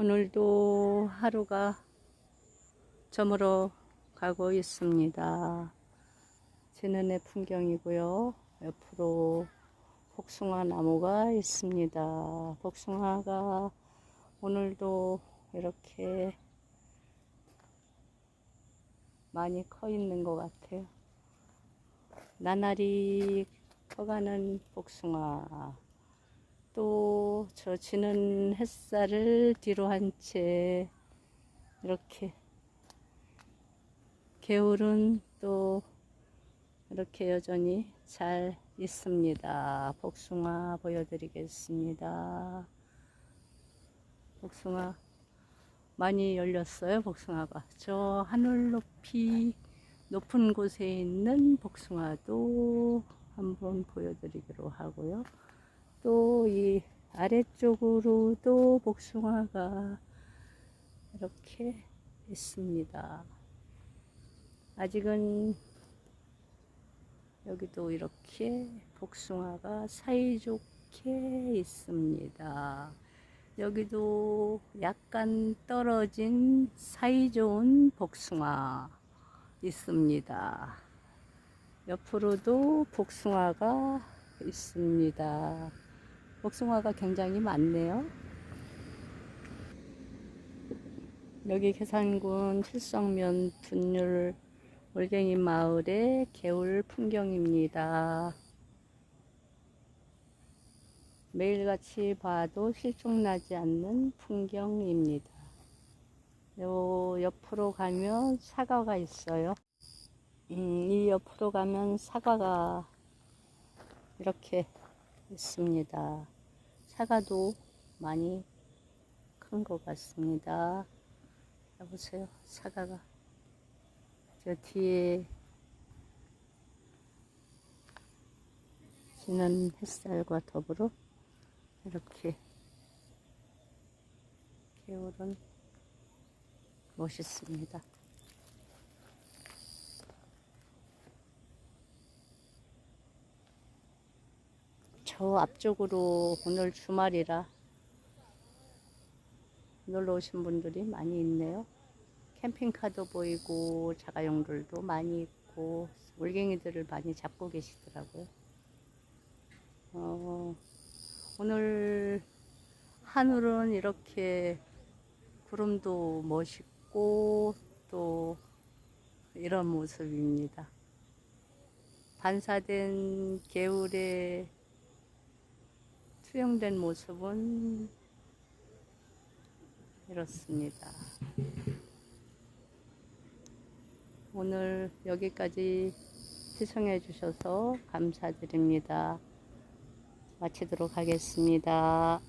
오늘도 하루가 저물어 가고 있습니다. 지는의 풍경이고요. 옆으로 복숭아 나무가 있습니다. 복숭아가 오늘도 이렇게 많이 커 있는 것 같아요. 나날이 커가는 복숭아. 또저 지는 햇살을 뒤로 한 채 이렇게 개울은 또 이렇게 여전히 잘 있습니다. 복숭아 보여드리겠습니다. 복숭아 많이 열렸어요. 복숭아가 저 하늘 높이 높은 곳에 있는 복숭아도 한번 보여드리기로 하고요. 또 이 아래쪽으로도 복숭아가 이렇게 있습니다. 아직은 여기도 이렇게 복숭아가 사이좋게 있습니다. 여기도 약간 떨어진 사이좋은 복숭아 있습니다. 옆으로도 복숭아가 있습니다. 복숭아가 굉장히 많네요. 여기 계산군 칠성면 분율 올갱이 마을의 개울 풍경입니다. 매일같이 봐도 실종나지 않는 풍경입니다. 요 옆으로 가면 사과가 있어요. 음, 이 옆으로 가면 사과가 이렇게 있습니다. 사과도 많이 큰 것 같습니다. 여보세요. 사과가 저 뒤에 지는 햇살과 더불어 이렇게 개울은 멋있습니다. 저 앞쪽으로 오늘 주말이라 놀러 오신 분들이 많이 있네요. 캠핑카도 보이고 자가용들도 많이 있고 올갱이들을 많이 잡고 계시더라고요. 어, 오늘 하늘은 이렇게 구름도 멋있고 또 이런 모습입니다. 반사된 개울에 투영된 모습은 이렇습니다. 오늘 여기까지 시청해 주셔서 감사드립니다. 마치도록 하겠습니다.